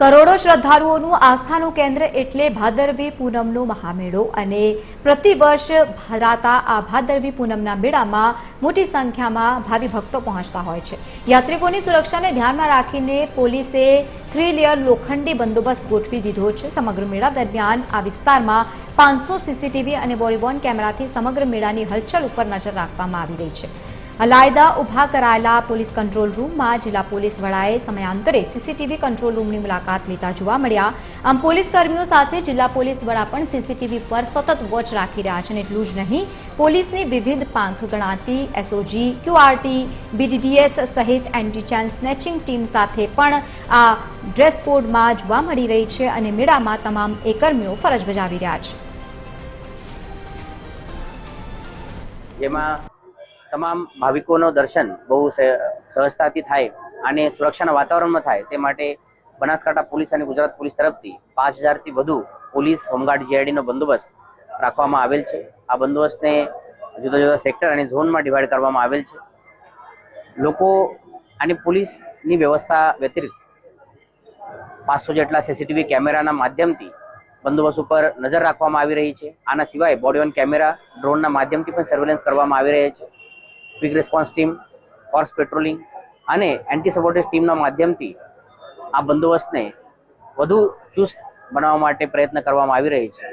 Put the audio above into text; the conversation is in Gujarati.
કરોડો શ્રદ્ધાળુઓનું આસ્થાનું કેન્દ્ર એટલે ભાદરવી પૂનમનો મહામેળો. અને પ્રતિવર્ષ ભરાતા આ ભાદરવી પૂનમના મેળામાં મોટી સંખ્યામાં ભાવિ ભક્તો પહોંચતા હોય છે. યાત્રિકોની સુરક્ષાને ધ્યાનમાં રાખીને પોલીસે થ્રી લેયર લોખંડી બંદોબસ્ત ગોઠવી દીધો છે. સમગ્ર મેળા દરમિયાન આ વિસ્તારમાં પાંચસો સીસીટીવી અને બોડીબોર્ન કેમેરાથી સમગ્ર મેળાની હલચલ ઉપર નજર રાખવામાં આવી રહી છે. અલાયદા ઊભા કરાયેલા પોલીસ કંટ્રોલ રૂમમાં જિલ્લા પોલીસ વડાએ સમયાંતરે સીસીટીવી કંટ્રોલ રૂમની મુલાકાત લેતા જોવા મળ્યા. આમ પોલીસ કર્મીઓ સાથે જિલ્લા પોલીસ વડા પણ સીસીટીવી પર સતત વોચ રાખી રહ્યા છે અને એટલું જ નહીં, પોલીસની વિવિધ પાંખ ગણાતી એસઓજી ક્યુઆરટી બીડીડીએસ સહિત એન્ટી ચેન સ્નેચિંગ ટીમ સાથે પણ આ ડ્રેસ કોડમાં જોવા મળી રહી છે અને મેળામાં તમામ એ કર્મીઓ ફરજ બજાવી રહ્યા છે. જેમાં તમામ ભાવિકોનો દર્શન બહુ સહજતાથી થાય અને સુરક્ષાના વાતાવરણમાં થાય તે માટે બનાસકાંઠા પોલીસ અને ગુજરાત પોલીસ તરફથી પાંચ હજારથી વધુ પોલીસ હોમગાર્ડ જીઆઈડીનો બંદોબસ્ત રાખવામાં આવેલ છે. આ બંદોબસ્તને જુદા જુદા સેક્ટર અને ઝોનમાં ડિવાઈડ કરવામાં આવેલ છે. લોકો અને પોલીસની વ્યવસ્થા વ્યતિરિક્ત પાંચસો જેટલા સીસીટીવી કેમેરાના માધ્યમથી બંદોબસ્ત ઉપર નજર રાખવામાં આવી રહી છે. આના સિવાય બોડી ઓન કેમેરા, ડ્રોનના માધ્યમથી પણ સર્વેલન્સ કરવામાં આવી રહી છે. Quick response team horse patrolling અને એન્ટી સબોર્ટેજ ટીમના માધ્યમથી આ બંદોબસ્તને વધુ ચુસ્ત બનાવવા માટે પ્રયત્ન કરવામાં આવી રહી છે.